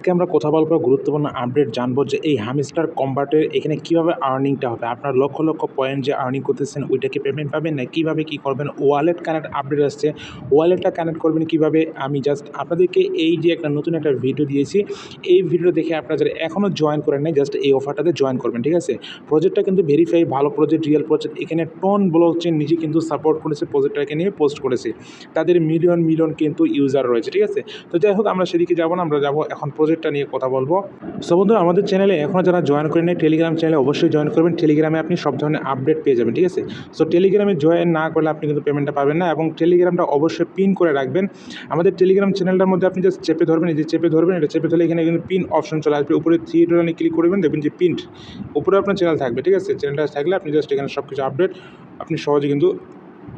আজকে আমরা কথা বলব গুরুত্বপূর্ণ আপডেট জানব যে এই হামিস্টার কম্বাটের এখানে কীভাবে আর্নিংটা হবে? আপনার লক্ষ লক্ষ পয়েন্ট যে আর্নিং করতেছেন ওইটাকে পেমেন্ট পাবেন না? কীভাবে কী করবেন? ওয়ালেট কানেক্ট আপডেট আসছে। ওয়ালেটটা কানেক্ট করবেন কীভাবে? আমি জাস্ট আপনাদেরকে এই যে একটা নতুন একটা ভিডিও দিয়েছি, এই ভিডিও দেখে আপনারা যারা এখনও জয়েন করেন নাই জাস্ট এই অফারটাতে জয়েন করবেন, ঠিক আছে? প্রজেক্টটা কিন্তু ভেরিফাই ভালো প্রজেক্ট রিয়েল প্রজেক্ট এখানে টন ব্লক চেন নিজে কিন্তু সাপোর্ট করেছে প্রজেক্টটাকে নিয়ে পোস্ট করেছে। তাদের মিলিয়ন মিলিয়ন কিন্তু ইউজার রয়েছে, ঠিক আছে? তো যাই হোক, আমরা সেদিকে যাব না, আমরা যাব এখন প্রজেক্টটা নিয়ে কথা বলব। সো বন্ধু আমাদের চ্যানেলে এখনও যারা জয়েন করেন নাই টেলিগ্রাম চ্যানেলে অবশ্যই জয়েন করবেন। টেলিগ্রামে আপনি সব ধরনের আপডেট পেয়ে যাবেন, ঠিক আছে? সো টেলিগ্রামে জয়েন না করলে আপনি কিন্তু পেমেন্টটা পাবেন না এবং টেলিগ্রামটা অবশ্যই পিন করে রাখবেন। আমাদের টেলিগ্রাম চ্যানেলটার মধ্যে আপনি জাস্ট চেপে ধরবেন, এই যে চেপে ধরবেন, এটা চেপে ধরলে এখানে কিন্তু পিন অপশন চলে আসবে। উপরে থ্রি ডলানে ক্লিক করবেন, দেখবেন যে পিন্ট উপরে আপনার চ্যানেল থাকবে, ঠিক আছে? চ্যানেলটা থাকলে আপনি জাস্ট এখানে সব কিছু আপডেট আপনি সহজে কিন্তু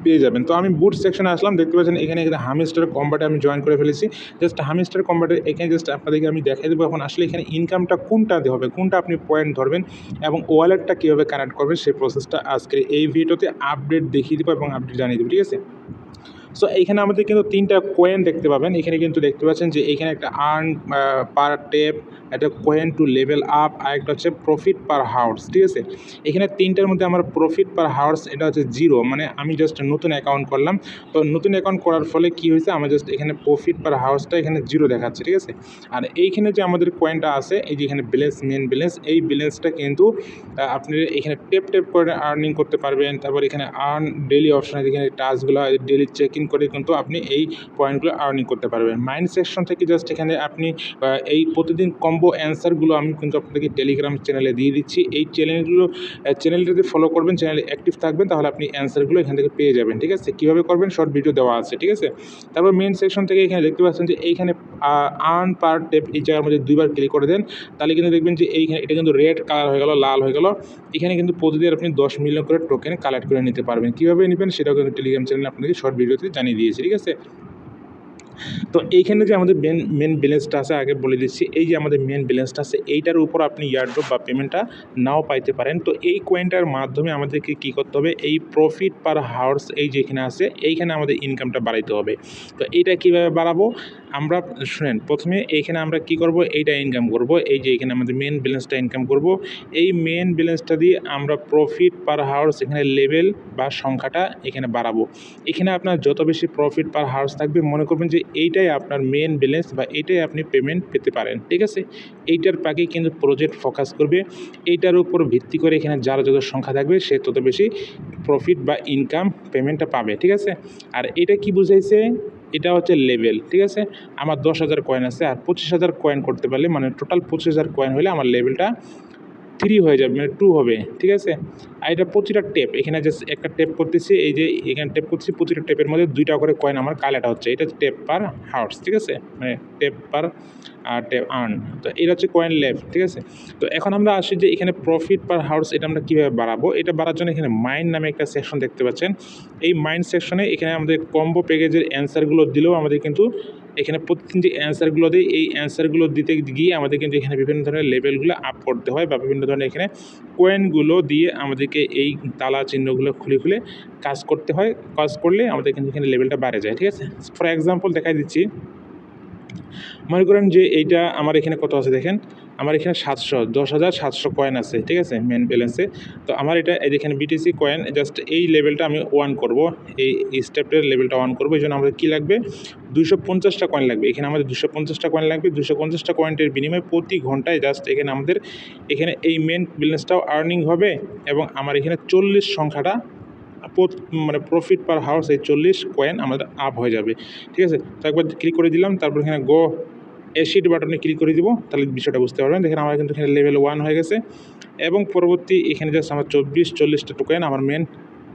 পেয়ে যাবেন। তো আমি বুট সেকশনে আসলাম, দেখতে পাচ্ছেন এখানে এখানে হামিস্টার কম্বাটে আমি জয়েন করে ফেলেছি। জাস্ট হামিস্টার কম্বাটে এখানে জাস্ট আপনাদেরকে আমি দেখাই দেবো এখন আসলে এখানে ইনকামটা কোনটাতে হবে, কোনটা আপনি পয়েন্ট ধরবেন এবং ওয়ালেটটা কীভাবে কানেক্ট করবেন, সেই প্রসেসটা আজকে এই ভিডিওতে আপডেট দেখিয়ে দেবো এবং আপডেট জানিয়ে দেবো, ঠিক আছে? সো এইখানে আমাদের কিন্তু তিনটা কোয়েন দেখতে পাবেন। এখানে কিন্তু দেখতে পাচ্ছেন যে এখানে একটা আর্ন পার টেপ একটা কোয়েন টু লেভেল আপ আর একটা হচ্ছে প্রফিট পার হাউস ঠিক আছে? এখানে তিনটার মধ্যে আমার প্রফিট পার হাউস এটা হচ্ছে জিরো মানে আমি জাস্ট নতুন অ্যাকাউন্ট করলাম। তো নতুন অ্যাকাউন্ট করার ফলে কী হয়েছে? আমার জাস্ট এখানে প্রফিট পার হাউসটা এখানে জিরো দেখাচ্ছে, ঠিক আছে? আর এইখানে যে আমাদের কয়েনটা আছে, এই যে এখানে ব্যালেন্স মেন ব্যালেন্স এই ব্যালেন্সটা কিন্তু আপনি এখানে টেপ টেপ করে আর্নিং করতে পারবেন। তারপর এখানে আর্ন ডেলি অপশন এখানে টাস্কগুলো ডেলি চেক ইন করে কিন্তু আপনি এই পয়েন্টগুলো আর্নিং করতে পারবেন। মাইন্ড সেকশন থেকে জাস্ট এখানে আপনি এই প্রতিদিন কম্বো অ্যান্সারগুলো আমি কিন্তু আপনাদেরকে টেলিগ্রাম চ্যানেলে দিয়ে দিচ্ছি। এই চ্যানেলগুলো চ্যানেলটাতে ফলো করবেন চ্যানেলে অ্যাক্টিভ থাকবেন, তাহলে আপনি অ্যান্সারগুলো এখান থেকে পেয়ে যাবেন, ঠিক আছে? কীভাবে করবেন? শর্ট ভিডিও দেওয়া আছে, ঠিক আছে? তারপর মেন সেকশন থেকে এখানে দেখতে পাচ্ছেন যে এইখানে আর্ন পার টেপ এই জায়গার মধ্যে দুইবার ক্লিক করে দেন। তাহলে কিন্তু দেখবেন যে এইখানে এটা কিন্তু রেড কালার হয়ে গেল, লাল হয়ে গেল। এখানে কিন্তু প্রতিদিন আপনি দশ মিলিয়ন করে টোকেন কালেক্ট করে নিতে পারবেন। কীভাবে নেবেন সেটাও কিন্তু টেলিগ্রাম চ্যানেলে আপনাকে শর্ট ভিডিওতে জানিয়ে দিয়েছে, ঠিক আছে? তো এইখানে যে আমাদের মেন মেন ব্যালেন্সটা আছে, আগে বলে দিচ্ছি, এই যে আমাদের মেন ব্যালেন্সটা আছে, এইটার উপর আপনি ইয়ারড্রপ বা পেমেন্টটা নাও পাইতে পারেন। তো এই কয়েনটার মাধ্যমে আমাদেরকে কি করতে হবে, এই প্রফিট পার হাওয়ার্স এই যেখানে আছে, এইখানে আমাদের ইনকামটা বাড়াইতে হবে। তো এইটা কীভাবে বাড়াবো? আমরা, শুনেন, প্রথমে এইখানে আমরা কি করব? এইটা ইনকাম করব। এই যে এখানে আমাদের মেন ব্যালেন্সটা ইনকাম করব। এই মেন ব্যালেন্সটা দিয়ে আমরা প্রফিট পার হাওয়ার্স এখানে লেভেল বা সংখ্যাটা এখানে বাড়াবো। এখানে আপনার যত বেশি প্রফিট পার হাউস থাকবে, মনে করবেন যে এইটাই আপনার মেন ব্যালেন্স বা এইটাই আপনি পেমেন্ট পেতে পারেন, ঠিক আছে? এইটার পাকে কিন্তু প্রজেক্ট ফোকাস করবে। এইটার উপর ভিত্তি করে এখানে যার যত সংখ্যা থাকবে, সে তত বেশি প্রফিট বা ইনকাম পেমেন্টটা পাবে, ঠিক আছে? আর এটা কি বুঝাইছে? এটা হচ্ছে লেভেল ঠিক আছে? আমার দশ হাজার কয়েন আছে আর পঁচিশ হাজার কয়েন করতে পারলে মানে টোটাল পঁচিশ হাজার কয়েন হলে আমার লেভেলটা থ্রি হয়ে যাবে মানে টু হবে, ঠিক আছে? আর এটা প্রতিটা টেপ এখানে জাস্ট একটা টেপ করতেছি, এই যে এখানে টেপ করতেছি, প্রতিটা টেপের মধ্যে দুইটা করে কয়েন আমার কালেক্ট হচ্ছে, এটা হচ্ছে টেপ পার হাউস ঠিক আছে? মানে টেপ পার আর টেপ আর্ন তো এটা হচ্ছে কয়েন লেফ ঠিক আছে? তো এখন আমরা আসি যে এখানে প্রফিট পার হাউস এটা আমরা কীভাবে বাড়াবো? এটা বাড়ার জন্য এখানে মাইন্ড নামে একটা সেকশন দেখতে পাচ্ছেন। এই মাইন্ড সেকশনে এখানে আমাদের কম্বো প্যাকেজের অ্যান্সারগুলো দিলেও আমাদের কিন্তু এখানে প্রতিদিন যে অ্যান্সারগুলো দিই এই অ্যান্সারগুলো দিতে গিয়ে আমাদের কিন্তু এখানে বিভিন্ন ধরনের লেভেলগুলো আপ করতে হয় বা বিভিন্ন ধরনের এখানে কয়েনগুলো দিয়ে আমাদেরকে এই তালা চিহ্নগুলো খুলে খুলে কাজ করতে হয়। কাজ করলে আমাদের কিন্তু এখানে লেভেলটা বাড়ে যায়, ঠিক আছে? ফর এক্সাম্পল দেখাই দিচ্ছি। মনে করেন যে এইটা আমার এখানে কত আছে দেখেন? আমার এখানে সাতশো, দশ হাজার সাতশো কয়েন আছে, ঠিক আছে? মেন ব্যালেন্সে তো আমার এটা, এই দেখেন বিটিসি কয়েন জাস্ট এই লেভেলটা আমি ওয়ান করব। এই স্টেপের লেভেলটা ওয়ান করব। এই জন্য আমাদের কী লাগবে? দুশো পঞ্চাশটা কয়েন লাগবে। এখানে আমাদের দুশো পঞ্চাশটা কয়েন লাগবে। দুশো পঞ্চাশটা কয়েন্টের বিনিময়ে প্রতি ঘন্টায় জাস্ট এখানে আমাদের, এখানে এই মেন ব্যালেন্সটাও আর্নিং হবে এবং আমার এখানে চল্লিশ সংখ্যাটা মানে প্রফিট পার হাউস এই চল্লিশ কয়েন আমাদের আপ হয়ে যাবে। ঠিক আছে? তো একবার ক্লিক করে দিলাম, তারপর এখানে গো এসিড বাটনে ক্লিক করে দিব, তাহলে বিষয়টা বুঝতে পারবেন। দেখেন আমার কিন্তু এখানে লেভেল ওয়ান হয়ে গেছে এবং পরবর্তী এখানে জাস্ট আমার চব্বিশ, চল্লিশটা টোকেন আমার মেন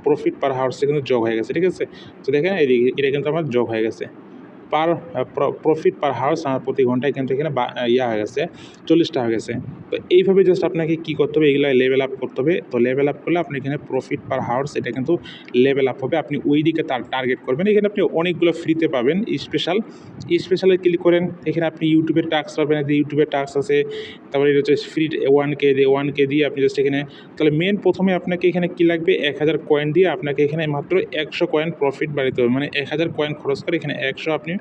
প্রফিট পার হাউসে কিন্তু যোগ হয়ে গেছে। ঠিক আছে? তো দেখেন এটা কিন্তু আমার যোগ হয়ে গেছে। পার প্রফিট পার হাউস আমার প্রতি ঘন্টায় কিন্তু এখানে ইয়া হয়ে গেছে চল্লিশটা হয়ে গেছে। তো এইভাবে জাস্ট আপনাকে কী করতে হবে এগুলো লেভেল আপ করতে হবে। তো লেভেল আপ করলে আপনি এখানে প্রফিট পার হাউস এটা কিন্তু লেভেল আপ হবে। আপনি ওই দিকে তার টার্গেট করবেন। এখানে আপনি অনেকগুলো ফ্রিতে পাবেন স্পেশাল স্পেশালে ক্লিক করেন, এখানে আপনি ইউটিউবের টাস্ক পাবেন ইউটিউবের টাস্ক আছে। তারপরে এটা হচ্ছে ফ্রি ওয়ান কে দিয়ে ওয়ান কে দিয়ে আপনি জাস্ট এখানে, তাহলে মেন প্রথমে আপনাকে এখানে কী লাগবে? এক হাজার কয়েন দিয়ে আপনাকে এখানে মাত্র একশো কয়েন প্রফিট বাড়িতে হবে। মানে এক হাজার কয়েন খরচ করে এখানে একশো আপনি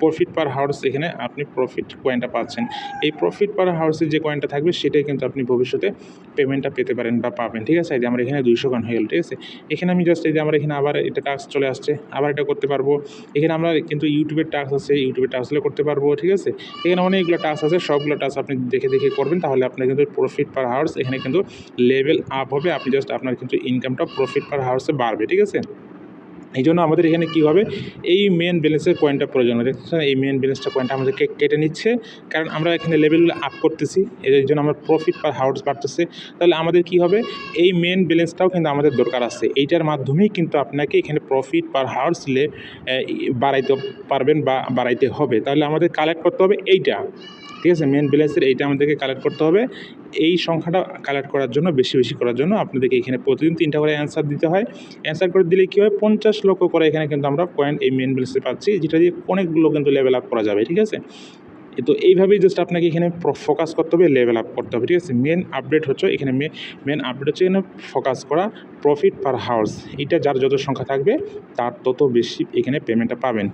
প্রফিট পার হাওয়ার্স এখানে আপনি প্রফিট কয়েনটা পাচ্ছেন। এই প্রফিট পার হাওয়ার্সে যে কয়েনটা থাকবে, সেটাই কিন্তু আপনি ভবিষ্যতে পেমেন্টটা পেতে পারেন বা পাবেন, ঠিক আছে? এই যে আমার এখানে দুইশো কয়েন হয়ে গেল, ঠিক আছে? এখানে আমি জাস্ট এই যে আমার এখানে আবার এটা টাস্ক চলে আসছে, আবার এটা করতে পারব। এখানে আমরা কিন্তু ইউটিউবের টাস্ক আছে ইউটিউবের টাস্কগুলো করতে পারব, ঠিক আছে? এখানে অনেকগুলো টাস্ক আছে, সবগুলো টাস্ক আপনি দেখে দেখে করবেন, তাহলে আপনার কিন্তু প্রফিট পার হাওয়ার্স এখানে কিন্তু লেভেল আপ হবে। আপনি জাস্ট আপনার কিন্তু ইনকামটা প্রফিট পার হাওয়ার্সে বাড়বে, ঠিক আছে? এই জন্য আমাদের এখানে কী হবে? এই মেন ব্যালেন্সের কয়েনটা প্রয়োজন দেখছেন এই মেন ব্যালেন্সটা কয়েনটা আমাদেরকে কেটে নিচ্ছে। কারণ আমরা এখানে লেভেলগুলো আপ করতেছি এর জন্য আমার প্রফিট পার হাউস বাড়তেছে। তাহলে আমাদের কী হবে? এই মেন ব্যালেন্সটাও কিন্তু আমাদের দরকার আছে। এইটার মাধ্যমেই কিন্তু আপনাকে এখানে প্রফিট পার হাউস লে বাড়াইতে পারবেন বা বাড়াইতে হবে। তাহলে আমাদের কালেক্ট করতে হবে এইটা। ঠিক আছে মেন ব্যালেন্সের এইটা আমাদেরকে কালেক্ট করতে হবে। এই সংখ্যাটা কালেক্ট করার জন্য, বেশি বেশি করার জন্য আপনাদেরকে এখানে প্রতিদিন তিনটা করে অ্যান্সার দিতে হয়। অ্যান্সার করে দিলে কী হয়, পঞ্চাশ লক্ষ করে এখানে কিন্তু আমরা পয়েন্ট এই মেন ব্যালেন্সে পাচ্ছি, যেটা দিয়ে অনেকগুলো কিন্তু লেভেল আপ করা যাবে, ঠিক আছে? তো এইভাবেই জাস্ট আপনাকে এখানে ফোকাস করতে হবে লেভেল আপ করতে হবে, ঠিক আছে? মেন আপডেট হচ্ছে এখানে মেন আপডেট হচ্ছে এখানে ফোকাস করা প্রফিট পার হাউস এটা যার যত সংখ্যা থাকবে, তার তত বেশি এখানে পেমেন্টটা পাবেন।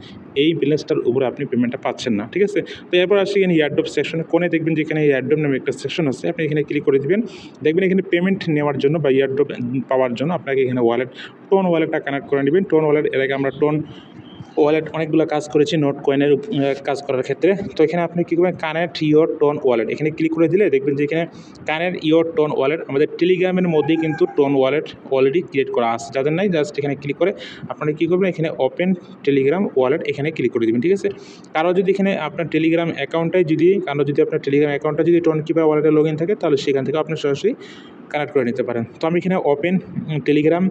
এই ব্যালেন্সটার উপরে আপনি পেমেন্টটা পাচ্ছেন না, ঠিক আছে? তো এরপর আসি এখানে ইয়ারড্রপ সেকশনে কোনে দেখবেন যে এখানে ইয়ারড্রপ নামে একটা সেকশন আছে, আপনি এখানে ক্লিক করে দিবেন। দেখবেন এখানে পেমেন্ট নেওয়ার জন্য বা ইয়ারড্রপ পাওয়ার জন্য আপনাকে এখানে ওয়ালেট টোন ওয়ালেটটা কানেক্ট করে নেবেন। টোন ওয়ালেট এর আগে আমরা টোন ওয়ালেট অনেকগুলো কাজ করেছি নোট কয়েনের কাজ করার ক্ষেত্রে। তো এখানে আপনি কী করবেন? কানেক্ট ইয়োর টোন ওয়ালেট এখানে ক্লিক করে দিলে দেখবেন যে এখানে কানেক্ট ইয়োর টোন ওয়ালেট আমাদের টেলিগ্রামের মধ্যেই কিন্তু টোন ওয়ালেট অলরেডি ক্রিয়েট করা আছে। যাদের নাই জাস্ট এখানে ক্লিক করে আপনারা কী করবেন? এখানে ওপেন টেলিগ্রাম ওয়ালেট এখানে ক্লিক করে দেবেন, ঠিক আছে? কারও যদি এখানে আপনার টেলিগ্রাম অ্যাকাউন্টটাই যদি, কারও যদি আপনার টেলিগ্রাম অ্যাকাউন্টটা যদি টোন কিপার ওয়ালেটে লগ ইন থাকে, তাহলে সেখান থেকে আপনি সরাসরি কানেক্ট করে নিতে পারেন। তো আমি এখানে ওপেন টেলিগ্রাম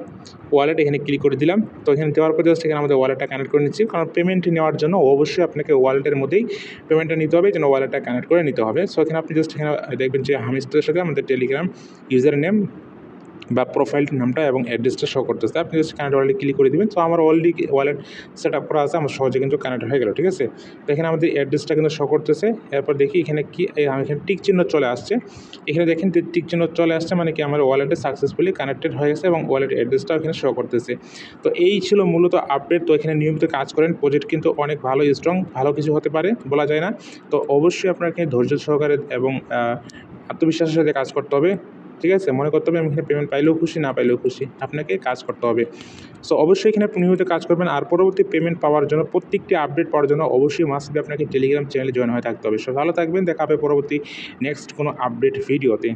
ওয়ালেট এখানে ক্লিক করে দিলাম। তো এখানে দেওয়ার পর জাস্ট এখানে আমাদের ওয়ালেটটা কানেক্ট করে নিচ্ছি। কারণ পেমেন্ট নেওয়ার জন্য অবশ্যই আপনাকে ওয়ালেটের মধ্যেই পেমেন্টটা নিতে হবে, যেন ওয়ালেটটা কানেক্ট করে নিতে হবে। সো এখানে আপনি জাস্ট এখানে দেখবেন যে হামিস্টের সাথে আমাদের টেলিগ্রাম ইউজার নেম বা প্রোফাইল নামটা এবং অ্যাড্রেসটা শো করতেছে। আপনি জাস্ট কানেক্ট ওয়ালেটে ক্লিক করে দেবেন। তো আমার অলরেডি ওয়ালেট সেট আপ করা আছে, আমার সহজে কিন্তু কানেক্ট হয়ে গেল, ঠিক আছে? তো এখানে আমাদের অ্যাড্রেসটা কিন্তু শো করতেছে। এরপর দেখি এখানে কি এখানে টিক চিহ্ন চলে আসছে। এখানে দেখেন টিক চিহ্ন চলে আসছে মানে কি আমার ওয়ালেটে সাকসেসফুলি কানেক্টেড হয়ে গেছে এবং ওয়ালেট অ্যাড্রেসটাও এখানে শো করতেছে। তো এই ছিল মূলত আপডেট তো এখানে নিয়মিত কাজ করেন প্রজেক্ট কিন্তু অনেক ভালো স্ট্রং ভালো কিছু হতে পারে বলা যায় না। তো অবশ্যই আপনাকে ধৈর্য সহকারে এবং আত্মবিশ্বাসের সাথে কাজ করতে হবে। ঠিক আছে? মনে করতে হবে আমি এখানে পেমেন্ট পাইলেও খুশি, না পাইলেও খুশি। আপনাকে কাজ করতে হবে। সো অবশ্যই এখানে নিয়মিত কাজ করবেন। আর পরবর্তী পেমেন্ট পাওয়ার জন্য, প্রত্যেকটি আপডেট পাওয়ার জন্য অবশ্যই মাস্ট আপনাকে টেলিগ্রাম চ্যানেলে জয়েন হয়ে থাকতে হবে। সো ভালো থাকবেন। দেখা হবে পরবর্তী নেক্সট কোনো আপডেট ভিডিওতে